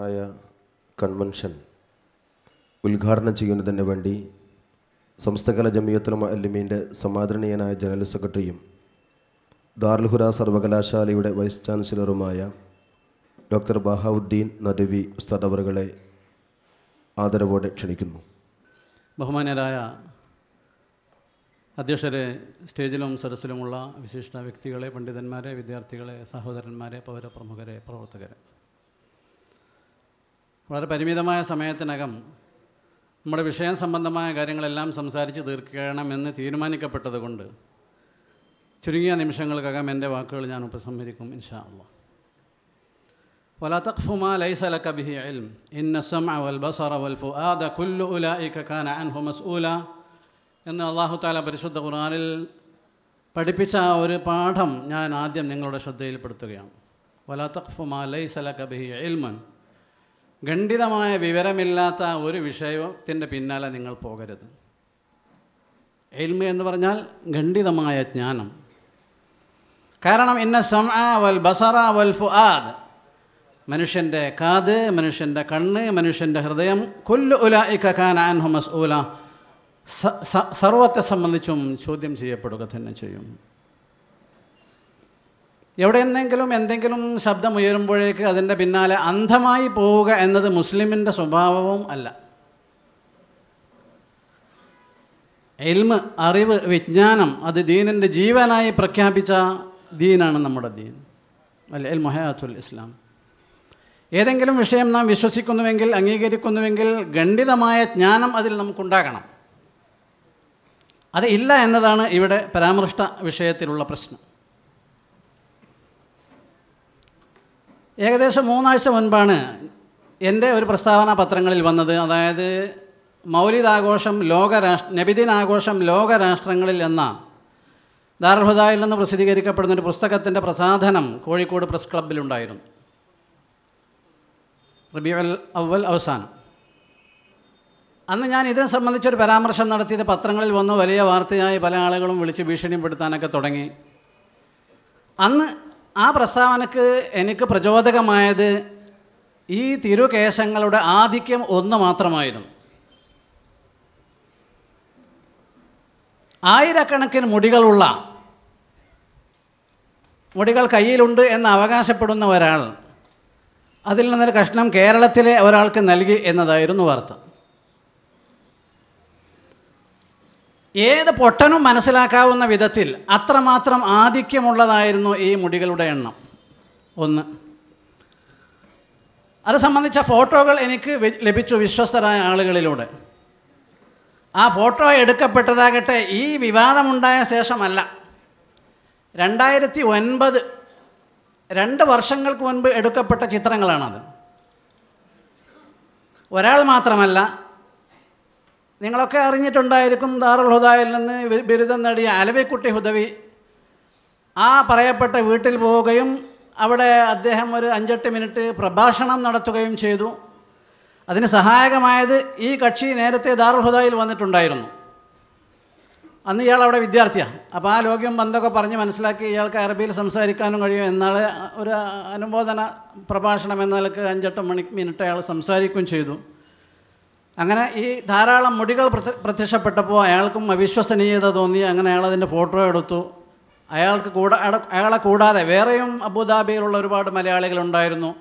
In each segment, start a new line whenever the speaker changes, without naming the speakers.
ആയ കൺവെൻഷൻ ഉദ്ഘാടനം ചെയ്യുന്നതിന് വേണ്ടി സംസ്ഥകല ജമിയത്തുൽ അല്ലിമീന്റെ സമാദരണീയനായ ജനറൽ സെക്രട്ടറിയും ദാർൽഹുര സർവകലാശാലയുടെ വൈസ് ചാൻസലറുമായ ഡോക്ടർ ബഹാവുദ്ദീൻ നദവി ഉസ്താദ് അവറുകളെ ആദരവോടെ ക്ഷണിക്കുന്നു.
ബഹുമാനരായ അധ്യക്ഷരെ സ്റ്റേജിലും സദസ്സിലുമുള്ള വിശിഷ്ട വ്യക്തികളെ പണ്ഡിതന്മാരെ വിദ്യാർത്ഥികളെ സഹോദരന്മാരെ പൗരപ്രമുഖരെ പ്രവർത്തകരെ. വളരെ പരിമിതമായ സമയത്തിനകം നമ്മുടെ വിഷയം സംബന്ധമായ കാര്യങ്ങളെല്ലാം സംസാരിച്ച് തീർക്കണമെന്ന് തീരുമാനിക്കപ്പെട്ടതുകൊണ്ട് ചുരുങ്ങിയ നിമിഷങ്ങൾക്കകം എൻ്റെ വാക്കുകൾ ഞാൻ ഉപസംഹരിക്കും ഇൻഷാ അള്ളാഹ് ولا تقف ما ليس لك به علم إن السمع والبصر والفؤاد كل أولئك كان عنه مسؤولا എന്ന് അള്ളാഹു താല പരിശുദ്ധ ഖുർആനിൽ പഠിപ്പിച്ച ആ ഒരു പാഠം ഞാൻ ആദ്യം നിങ്ങളുടെ ശ്രദ്ധയിൽപ്പെടുത്തുകയാണ് വലാ തഖ്ഫു മാ ലൈസ ലക ബിഹി ഇൽമൻ ഖണ്ഡിതമായ വിവരമില്ലാത്ത ഒരു വിഷയത്തിന്റെ പിന്നാലെ നിങ്ങൾ പോകരുത്. എൽമ എന്ന് പറഞ്ഞാൽ ഖണ്ഡിതമായ ജ്ഞാനം. കാരണം ഇന്ന സമ വൽ ബസറ വൽ ഫുആദ്. മനുഷ്യന്റെ കാത് മനുഷ്യന്റെ കണ്ണ് മനുഷ്യന്റെ ഹൃദയം കൊല്ലു ഉലായിക്ക ഖാൻ അൻഹു മസ്ഊല. സ- സ- സർവത്തെ സംബന്ധിച്ചും ചോദ്യം ചെയ്യപ്പെടുക തന്നെ ചെയ്യും. എവിടെയെന്നെങ്കിലും എന്തെങ്കിലും ശബ്ദം ഉയരുമ്പോഴേക്ക് അതിന്റെ പിന്നാലെ അന്ധമായി പോവുക എന്നത് മുസ്ലിമിന്റെ സ്വഭാവവും അല്ല. എൽമ് അറിവ് വിജ്ഞാനം അത് ദീനിന്റെ ജീവനായി പ്രഖ്യാപിച്ച ദീനാണ് നമ്മുടെ ദീൻ. അല്ല എൽ മൊഹയാത്തുൽ ഇസ്ലാം. ഏതെങ്കിലും വിഷയം നാം വിശ്വസിക്കുന്നുവെങ്കിൽ അംഗീകരിക്കുന്നുവെങ്കിൽ ഖണ്ഡിതമായ ജ്ഞാനം അതിൽ നമുക്കുണ്ടാകണം. അത് ഇല്ല എന്നതാണ് ഇവിടെ പരാമൃഷ്ട വിഷയത്തിലുള്ള പ്രശ്നം. ഏകദേശം മൂന്നാഴ്ച മുൻപാണ് എന്റെ ഒരു പ്രസ്താവന പത്രങ്ങളിൽ വന്നത്. അതായത് മൗലിദാഘോഷം ലോകരാഷ്ട്ര നബിദിനാഘോഷം ലോകരാഷ്ട്രങ്ങളിൽ എന്ന ദാർഹുദായിൽ നിന്ന് പ്രസിദ്ധീകരിക്കപ്പെടുന്ന ഒരു പുസ്തകത്തിന്റെ പ്രസാധനം കോഴിക്കോട് പ്രസ് ക്ലബിലുണ്ടായിരുന്നു റബിയുൽ അവൽ അവസാനം. അന്ന് ഞാൻ ഇതിനെ സംബന്ധിച്ചൊരു പരാമർശം നടത്തിയത് പത്രങ്ങളിൽ വന്നു വലിയ വാർത്തയായി പല ആളുകളും വിളിച്ച് ഭീഷണിപ്പെടുത്താനൊക്കെ തുടങ്ങി. അന്ന് ആ പ്രസ്താവനക്ക് എനിക്ക് പ്രചോദകമായത് ഈ തിരുകേശങ്ങളുടെ ആധിക്യം ഒന്ന് മാത്രമായിരുന്നു. ആയിരക്കണക്കിന് മുടികളുള്ള മുടികൾ കയ്യിലുണ്ട് എന്ന് അവകാശപ്പെടുന്ന ഒരാൾ അതിൽ നിന്നൊരു കഷ്ണം കേരളത്തിലെ ഒരാൾക്ക് നൽകി എന്നതായിരുന്നു വാർത്ത. ഏത് പൊട്ടനും മനസ്സിലാക്കാവുന്ന വിധത്തിൽ അത്രമാത്രം ആധിക്യമുള്ളതായിരുന്നു ഈ മുടികളുടെ എണ്ണം. ഒന്ന്. അത് സംബന്ധിച്ച ഫോട്ടോകൾ എനിക്ക് ലഭിച്ചു വിശ്വസ്തരായ ആളുകളിലൂടെ. ആ ഫോട്ടോ എടുക്കപ്പെട്ടതാകട്ടെ ഈ വിവാദമുണ്ടായ ശേഷമല്ല. രണ്ടായിരത്തി ഒൻപത് രണ്ട് വർഷങ്ങൾക്ക് മുൻപ് എടുക്കപ്പെട്ട ചിത്രങ്ങളാണത്. ഒരാൾ മാത്രമല്ല നിങ്ങളൊക്കെ അറിഞ്ഞിട്ടുണ്ടായിരിക്കും ദാറുൽ ഹുദായിൽ നിന്ന് ബിരുദം നേടിയ അലവിക്കുട്ടി ഹുദവി. ആ പറയപ്പെട്ട വീട്ടിൽ പോവുകയും അവിടെ അദ്ദേഹം ഒരു അഞ്ചെട്ട് മിനിറ്റ് പ്രഭാഷണം നടത്തുകയും ചെയ്തു. അതിന് സഹായകമായത് ഈ കക്ഷി നേരത്തെ ദാറുൽ ഹുദായിൽ വന്നിട്ടുണ്ടായിരുന്നു. അന്ന് ഇയാൾ അവിടെ വിദ്യാർത്ഥിയാണ് അപ്പോൾ ആ ലോക്യം ബന്ധമൊക്കെ പറഞ്ഞ് മനസ്സിലാക്കി ഇയാൾക്ക് അറബിയിൽ സംസാരിക്കാനും കഴിയും എന്നാൽ ഒരു അനുബോധന പ്രഭാഷണം എന്ന നിലയ്ക്ക് അഞ്ചെട്ട് മണി മിനിറ്റ് അയാൾ സംസാരിക്കുകയും ചെയ്തു. അങ്ങനെ ഈ ധാരാളം മുടികൾ പ്രത്യ- പ്രത്യക്ഷപ്പെട്ടപ്പോൾ അയാൾക്കും അവിശ്വസനീയത തോന്നി. അങ്ങനെ അയാൾ അതിന്റെ ഫോട്ടോ എടുത്തു. അയാൾക്ക് കൂടാ അയാളെ കൂടാതെ വേറെയും അബുദാബിയിലുള്ള ഒരുപാട് മലയാളികളുണ്ടായിരുന്നു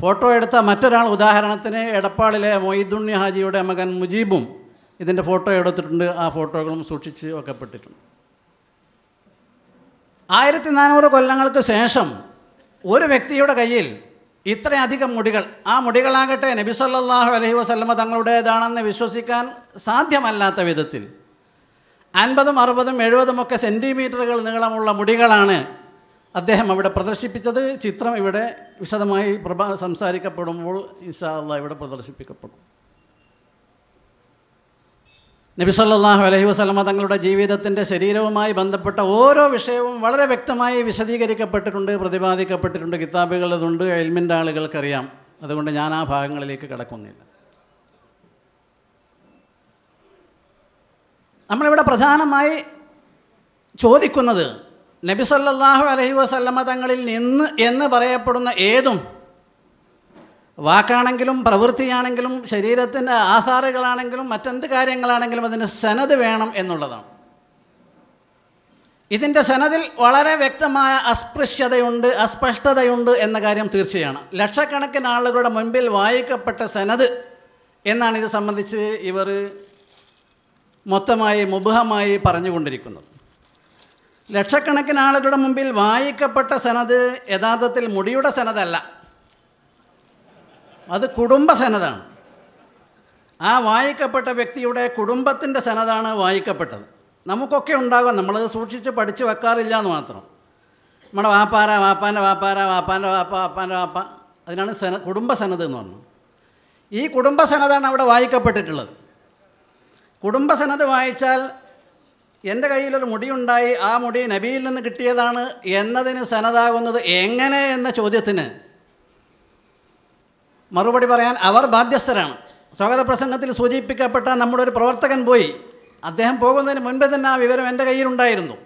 ഫോട്ടോ എടുത്ത മറ്റൊരാൾ ഉദാഹരണത്തിന് എടപ്പാളിലെ മൊയ്തുണ്ണി ഹാജിയുടെ മകൻ മുജീബും ഇതിന്റെ ഫോട്ടോ എടുത്തിട്ടുണ്ട്. ആ ഫോട്ടോകളും സൂക്ഷിച്ച് വെക്കപ്പെട്ടിട്ടുണ്ട് ആയിരത്തി നാനൂറ് കൊല്ലങ്ങൾക്ക് ശേഷം ഒരു വ്യക്തിയുടെ കയ്യിൽ ഇത്രയധികം മുടികൾ. ആ മുടികളാകട്ടെ നബി സല്ലല്ലാഹു അലൈഹി വസല്ലമ തങ്ങളുടേതാണെന്ന് വിശ്വസിക്കാൻ സാധ്യമല്ലാത്ത വിധത്തിൽ അൻപതും അറുപതും എഴുപതും ഒക്കെ സെന്റിമീറ്ററുകൾ നീളമുള്ള മുടികളാണ് അദ്ദേഹം അവിടെ പ്രദർശിപ്പിച്ചത്. ചിത്രം ഇവിടെ വിശദമായി പ്രഭ സംസാരിക്കപ്പെടുമ്പോൾ ഇൻഷാ അള്ളാഹ് ഇവിടെ പ്രദർശിപ്പിക്കപ്പെടും. നബി സല്ലല്ലാഹു അലൈഹി വസല്ലമ തങ്ങളുടെ ജീവിതത്തിന്റെ ശരീരവുമായി ബന്ധപ്പെട്ട ഓരോ വിഷയവും വളരെ വ്യക്തമായി വിശദീകരിക്കപ്പെട്ടിട്ടുണ്ട് പ്രതിപാദിക്കപ്പെട്ടിട്ടുണ്ട് കിതാബുകളതുണ്ട് എൽമിന്റെ ആളുകൾക്കറിയാം. അതുകൊണ്ട് ഞാൻ ആ ഭാഗങ്ങളിലേക്ക് കിടക്കുന്നില്ല. നമ്മളിവിടെ പ്രധാനമായി ചോദിക്കുന്നത് നബി സല്ലല്ലാഹു അലൈഹി വസല്ലമ തങ്ങളിൽ നിന്ന് എന്ന് പറയപ്പെടുന്ന ഏതും വാക്കാണെങ്കിലും പ്രവൃത്തിയാണെങ്കിലും ശരീരത്തിന്റെ ആധാറുകളാണെങ്കിലും മറ്റെന്ത് കാര്യങ്ങളാണെങ്കിലും അതിന് സനത് വേണം എന്നുള്ളതാണ്. ഇതിന്റെ സനതിൽ വളരെ വ്യക്തമായ അസ്പൃശ്യതയുണ്ട് അസ്പഷ്ടതയുണ്ട് എന്ന കാര്യം തീർച്ചയാണ്. ലക്ഷക്കണക്കിന് ആളുകളുടെ മുൻപിൽ വായിക്കപ്പെട്ട സനത് എന്നാണ് ഇത് സംബന്ധിച്ച് ഇവർ മൊത്തമായി മുബുഹമായി പറഞ്ഞുകൊണ്ടിരിക്കുന്നത്. ലക്ഷക്കണക്കിന് ആളുകളുടെ മുമ്പിൽ വായിക്കപ്പെട്ട സനത് യഥാർത്ഥത്തിൽ മുടിയുടെ സനതല്ല അത് കുടുംബ സനതാണ്. ആ വായിക്കപ്പെട്ട വ്യക്തിയുടെ കുടുംബത്തിന്റെ സനതാണ് വായിക്കപ്പെട്ടത്. നമുക്കൊക്കെ ഉണ്ടാകാം. നമ്മളത് സൂക്ഷിച്ച് പഠിച്ച് വെക്കാറില്ല എന്ന് മാത്രം. നമ്മുടെ വാപ്പാര വാപ്പാന്റെ വാപ്പാര വാപ്പാന്റെ വാപ്പ വാപ്പാന്റെ വാപ്പ. അതിനാണ് സന കുടുംബ സനത് എന്ന് പറഞ്ഞു ഈ കുടുംബ സനതാണ് അവിടെ വായിക്കപ്പെട്ടിട്ടുള്ളത്. കുടുംബ സനത് വായിച്ചാൽ എന്റെ കയ്യിലൊരു മുടിയുണ്ടായി. ആ മുടി നബിയിൽ നിന്ന് കിട്ടിയതാണ് എന്നതിന് സനതാകുന്നത് എങ്ങനെ എന്ന ചോദ്യത്തിന് മറുപടി പറയാൻ അവർ ബാധ്യസ്ഥരാണ്. സ്വാഗത പ്രസംഗത്തിൽ സൂചിപ്പിക്കപ്പെട്ട നമ്മുടെ ഒരു പ്രവർത്തകൻ പോയി. അദ്ദേഹം പോകുന്നതിന് മുൻപേ തന്നെ ആ വിവരം എന്റെ കയ്യിലുണ്ടായിരുന്നു.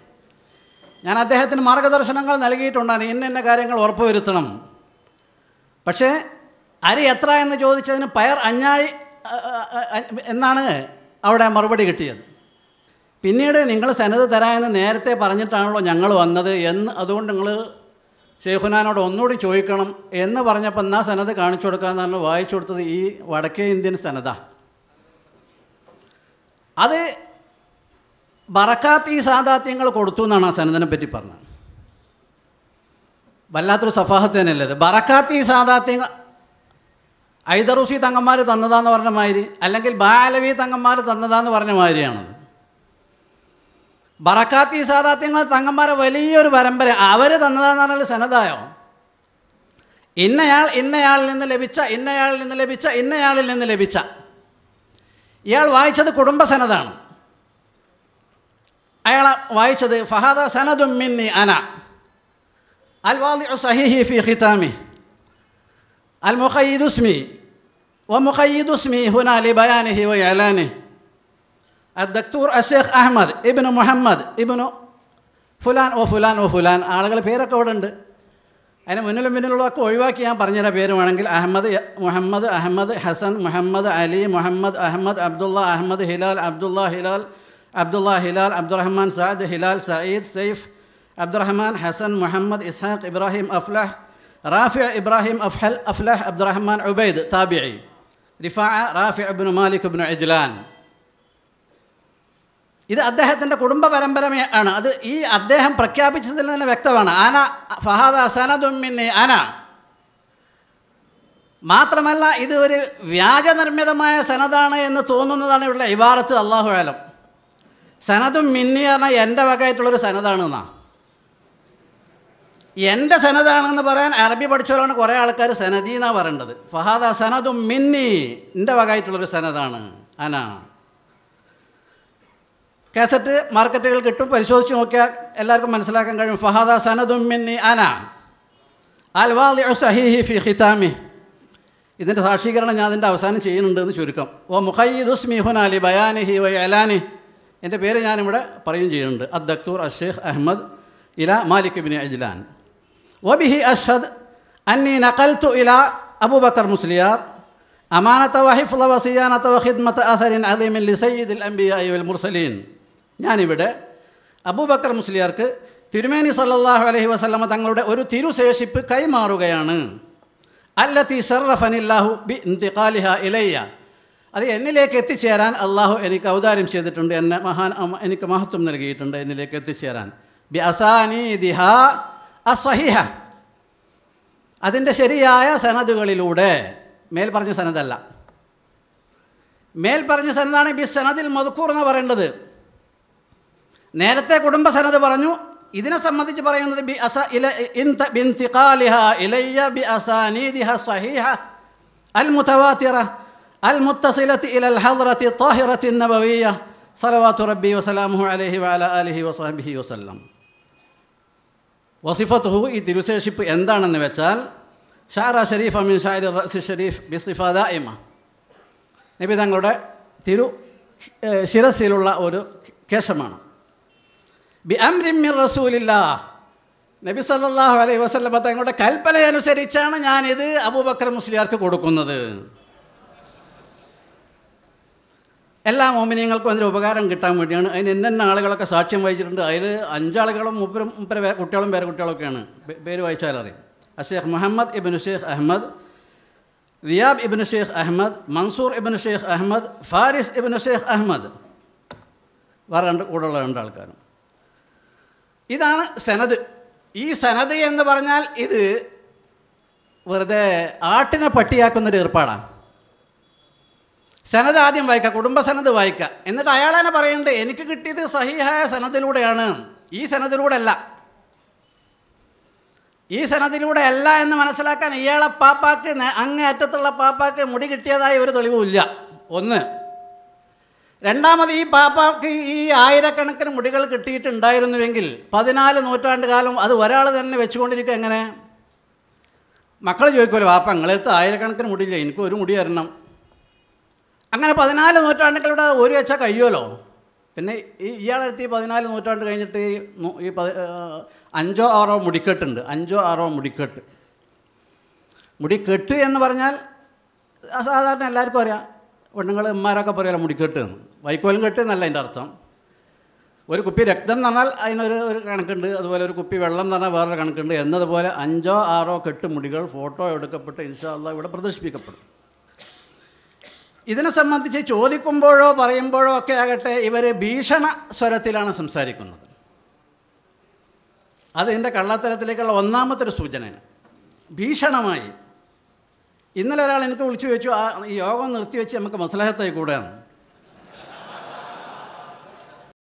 ഞാൻ അദ്ദേഹത്തിന് മാർഗദർശനങ്ങൾ നൽകിയിട്ടുണ്ടായിരുന്നു. ഇന്ന ഇന്ന കാര്യങ്ങൾ ഉറപ്പുവരുത്തണം. പക്ഷേ അരി എത്ര എന്ന് ചോദിച്ചതിന് പയർ അഞ്ഞാഴി എന്നാണ് അവിടെ മറുപടി കിട്ടിയത്. പിന്നീട് നിങ്ങൾ സനത് തരാമെന്ന് നേരത്തെ പറഞ്ഞിട്ടാണല്ലോ ഞങ്ങൾ വന്നത് എന്ന് അതുകൊണ്ട് നിങ്ങൾ ഷെയ്ഖുനാനോട് ഒന്നുകൂടി ചോദിക്കണം എന്ന് പറഞ്ഞപ്പോൾ എന്നാ സനത് കാണിച്ചു കൊടുക്കാമെന്നാണ് വായിച്ചു കൊടുത്തത് ഈ വടക്കേ ഇന്ത്യൻ സനത. അത് ബറക്കാത്ത് ഈ സാദാത്യങ്ങൾ കൊടുത്തു എന്നാണ് ആ സനതിനെ പറ്റി പറഞ്ഞത്. വല്ലാത്തൊരു സഫാഹത്ത് തന്നെയല്ലേ അത് ബറക്കാത്ത് ഈ സാദാത്യങ്ങൾ ഐദറൂസി തങ്ങന്മാർ തന്നതാന്ന് പറഞ്ഞ മാതിരി അല്ലെങ്കിൽ ബാലവി തങ്ങന്മാർ തന്നതാന്ന് പറഞ്ഞ മാതിരിയാണത്. ബറക്കാത്തി സാദാത്യങ്ങൾ തങ്ങന്മാരെ വലിയൊരു പരമ്പര. അവർ തന്നതാന്ന് പറഞ്ഞാൽ സനദായം? ഇന്നയാൾ ഇന്നയാളിൽ നിന്ന് ലഭിച്ച ഇന്നയാളിൽ നിന്ന് ലഭിച്ച ഇന്നയാളിൽ നിന്ന് ലഭിച്ച. ഇയാൾ വായിച്ചത് കുടുംബസനതാണ് അയാൾ വായിച്ചത് ഫഹാദ സനദും മിന്നി അന. അൽ വാലി സഹിഹി ഫി ഖിതാമി. അൽ മുഖയ്യിദുസ്മി വ മുഖയ്യിദുസ്മി ഹുന ലി ബയാനിഹി വ അലാനിഹി الدكتور الشيخ أحمد ابن محمد ابن ഫുലാൻ ഓ ഫുലാൻ ഓ ഫുലാൻ ആളുകൾ പേരൊക്കെ അവിടെ ഉണ്ട് അതിന് മുന്നിലും പിന്നിലുള്ളതൊക്കെ ഒഴിവാക്കി ഞാൻ പറഞ്ഞുതരാം പേര് വേണമെങ്കിൽ അഹമ്മദ് യ- Muhammad Ahmed Hasan Muhammad Ali Muhammad Ahmed Abdulla Ahmed Hilal Abdulla Hilal Abdulla Hilal Abdurahman Saad Hilal Sayyid Saif Abdurahman Hasan Muhammad Ishaq Ibrahim Aflah റാഫിഅ Ibrahim അഫ്ഹൽ Aflah Abdurahman Ubaid താബിഇ റിഫാ റാഫിഅ ഇബ്നു മാലിക് ഇബ്നു ഇജ്ലാൻ ഇത് അദ്ദേഹത്തിന്റെ കുടുംബ പരമ്പരയാണ് അത് ഈ അദ്ദേഹം പ്രഖ്യാപിച്ചതിൽ തന്നെ വ്യക്തമാണ്. ആന ഫഹാദ സനദുമിന്നി ആന. മാത്രമല്ല ഇത് ഒരു വ്യാജനിർമ്മിതമായ സനദാണ് എന്ന് തോന്നുന്നതാണ് ഇവിടെ ഇബാറത്ത് അള്ളാഹു ആലം സനദും മിന്നി പറഞ്ഞാൽ എന്റെ വകയായിട്ടുള്ളൊരു സനദാണെന്നാ എന്റെ സനദാണെന്ന് പറയാൻ അറബി പഠിച്ചവരാണ് കുറേ ആൾക്കാർ സനദി എന്നാണ് പറയേണ്ടത്. ഫഹാദ സനദും മിന്നി എന്റെ വകയായിട്ടുള്ളൊരു സനദാണ്. അന കാസറ്റ് മാർക്കറ്റുകൾ കിട്ടും. പരിശോധിച്ച് നോക്കിയാൽ എല്ലാവർക്കും മനസ്സിലാക്കാൻ കഴിയും. ഫഹാദ സനദുമിന്നി അന. അൽവാദി സഹിഹി ഫി ഹിതാമി ഇതിന്റെ സാക്ഷീകരണം ഞാൻ അതിന്റെ അവസാനം ചെയ്യുന്നുണ്ട് എന്ന് ചുരുക്കം. ഓ മുഖയ്യിദുസ്മി ഹുനാലി ബയാനിഹി വൈ അലാനി എന്റെ പേര് ഞാനിവിടെ പറയും ചെയ്യുന്നുണ്ട്. അദ് ദക്തൂർ അഷേഖ് അഹമ്മദ് ഇല മാലിക് ബിൻ അജ്ലാൻ. വബിഹി അഷദ് അന്നി നഖൽത്തു ഇല അബൂബക്കർ മുസ്ലിയാർ. അമാനത്ത വഹിഫ് വസിയാനത്ത വഹിദ്മത്ത് അസരിൻ അദീമിൻ ലിസയ്യിദ് അംബിയ മുർസലീൻ. ഞാനിവിടെ അബൂബക്കർ മുസ്ലിയാർക്ക് തിരുമേനി സല്ലാഹു അലഹി വസ്ലമ തങ്ങളുടെ ഒരു തിരുശേഷിപ്പ് കൈമാറുകയാണ്. അല്ലത്തി ഷറഫനില്ലാഹു ബി ഇന്തിഖാലിഹ ഇലയ്യ. അത് എന്നിലേക്ക് എത്തിച്ചേരാൻ അള്ളാഹു എനിക്ക് ഔദാര്യം ചെയ്തിട്ടുണ്ട്. എന്നെ മഹാൻ എനിക്ക് മഹത്വം നൽകിയിട്ടുണ്ട് എന്നിലേക്ക് എത്തിച്ചേരാൻ. ബി അസാനീദിഹ അസ്വഹിഹ അതിന്റെ ശരിയായ സനദുകളിലൂടെ മേൽ പറഞ്ഞ സനദല്ല. മേൽ പറഞ്ഞ സനദാണ് ബി സനദിൽ മധുക്കൂർ എന്ന് പറയേണ്ടത്. നേരത്തെ കുടുംബസനത് പറഞ്ഞു. ഇതിനെ സംബന്ധിച്ച് പറയുന്നത് ബി അസ ഇല ബിൻതിഖാലിഹ ഇലയ്യ ബി അസാനീദിഹ സ്വഹീഹ അൽ മുതവാത്തിറ അൽ മുത്തസിലത്തി ഇലൽ ഹദ്റത്തി താഹിറത്തി നബവിയ സലവാത്തു റബ്ബി വസലാമുഹു അലൈഹി വഅല ആലിഹി വസഹബിഹി വസല്ലം. വസിഫത്തുഹു ഈ തിരുശേഷിപ്പ് എന്താണെന്ന് വെച്ചാൽ ഷാറ ഷരീഫ് അമീൻ ഷാരി റസി ഷരീഫ് ബിസ്ലിഫാദ ഇമ നബി തങ്ങളുടെ തിരു ശിരസിലുള്ള ഒരു കേശമാണ്. ബി അംരിമിർ റസൂലില്ലാ. നബി സല്ലാഹു അലൈഹി വസല്ലമ തങ്ങളുടെ കൽപ്പനയനുസരിച്ചാണ് ഞാനിത് അബൂബക്കർ മുസ്ലിയാർക്ക് കൊടുക്കുന്നത്. എല്ലാ മോമിനിയങ്ങൾക്കും അതിന്റെ ഉപകാരം കിട്ടാൻ വേണ്ടിയാണ്. അതിന് എന്നെന്ന ആളുകളൊക്കെ സാക്ഷ്യം വഹിച്ചിട്ടുണ്ട്. അതിൽ അഞ്ചാളുകളും മുപ്പരും മുപ്പര പേര് കുട്ടികളും പേരെ കുട്ടികളൊക്കെയാണ് പേര് വായിച്ചാലറിയും അഷേഖ് മുഹമ്മദ് ഇബിൻ ഷേഖ് അഹമ്മദ് റിയാബ് ഇബിൻ ഷേഖ് അഹമ്മദ് മൻസൂർ ഇബിൻ ഷേഖ് അഹമ്മദ് ഫാരിസ് ഇബിൻ ഷേഖ് അഹമ്മദ്. വേറെ രണ്ട് കൂടെയുള്ള രണ്ടാൾക്കാരും. ഇതാണ് സനത് ഈ സനത് എന്ന് പറഞ്ഞാൽ ഇത് വെറുതെ ആട്ടിനെ പട്ടിയാക്കുന്നൊരു ഏർപ്പാടാണ് സനത് ആദ്യം വായിക്കുക കുടുംബ സനത് വായിക്കുക എന്നിട്ട് അയാൾ തന്നെ പറയുന്നുണ്ട് എനിക്ക് കിട്ടിയത് സഹിഹായ സനതിലൂടെയാണ് ഈ സനതിലൂടെ അല്ല. ഈ സനതിലൂടെ അല്ല എന്ന് മനസ്സിലാക്കാൻ ഇയാളെ പാപ്പാക്ക് അങ്ങേ അറ്റത്തുള്ള പാപ്പാക്ക് മുടി കിട്ടിയതായി ഒരു തെളിവുമില്ല. ഒന്ന് രണ്ടാമത് ഈ പാപ്പാക്ക് ഈ ആയിരക്കണക്കിന് മുടികൾ കിട്ടിയിട്ടുണ്ടായിരുന്നുവെങ്കിൽ പതിനാല് നൂറ്റാണ്ട് കാലം അത് ഒരാൾ തന്നെ വെച്ചുകൊണ്ടിരിക്കുക എങ്ങനെ? മക്കൾ ചോദിക്കുമല്ലോ പാപ്പ നിങ്ങളെടുത്ത് ആയിരക്കണക്കിന് മുടിയില്ല? എനിക്ക് ഒരു മുടി തരണം. അങ്ങനെ പതിനാല് നൂറ്റാണ്ടുകളുടെ ഒരു വെച്ചാൽ കഴിയുമല്ലോ പിന്നെ ഈ ഇയാളെടുത്ത് ഈ പതിനാല് നൂറ്റാണ്ട് കഴിഞ്ഞിട്ട് ഈ അഞ്ചോ ആറോ മുടിക്കെട്ടുണ്ട്. അഞ്ചോ ആറോ മുടിക്കെട്ട്. മുടിക്കെട്ട് എന്ന് പറഞ്ഞാൽ സാധാരണ എല്ലാവർക്കും അറിയാം. പെണ്ണുങ്ങൾ ഉമ്മാരൊക്കെ പറയാലോ മുടിക്കെട്ട് എന്ന്. വൈക്കോലും കെട്ട് എന്നല്ല അതിന്റെ അർത്ഥം. ഒരു കുപ്പി രക്തം എന്ന് പറഞ്ഞാൽ അതിനൊരു ഒരു കണക്കുണ്ട്. അതുപോലെ ഒരു കുപ്പി വെള്ളം എന്ന് പറഞ്ഞാൽ വേറൊരു കണക്കുണ്ട്. എന്നതുപോലെ അഞ്ചോ ആറോ കെട്ട് മുടികൾ ഫോട്ടോ എടുക്കപ്പെട്ട് ഇൻഷാല്ല ഇവിടെ പ്രദർശിപ്പിക്കപ്പെടും. ഇതിനെ സംബന്ധിച്ച് ചോദിക്കുമ്പോഴോ പറയുമ്പോഴോ ഒക്കെ ആകട്ടെ ഇവർ ഭീഷണ സ്വരത്തിലാണ് സംസാരിക്കുന്നത്. അത് എന്റെ കള്ളത്തരത്തിലേക്കുള്ള ഒന്നാമത്തെ ഒരു സൂചനയാണ്. ഭീഷണമായി. ഇന്നലെ ഒരാൾ എനിക്ക് വിളിച്ചു ചോദിച്ചു ആ യോഗം നിർത്തിവെച്ച് നമുക്ക് മസലഹത്തായി കൂടെയാണ്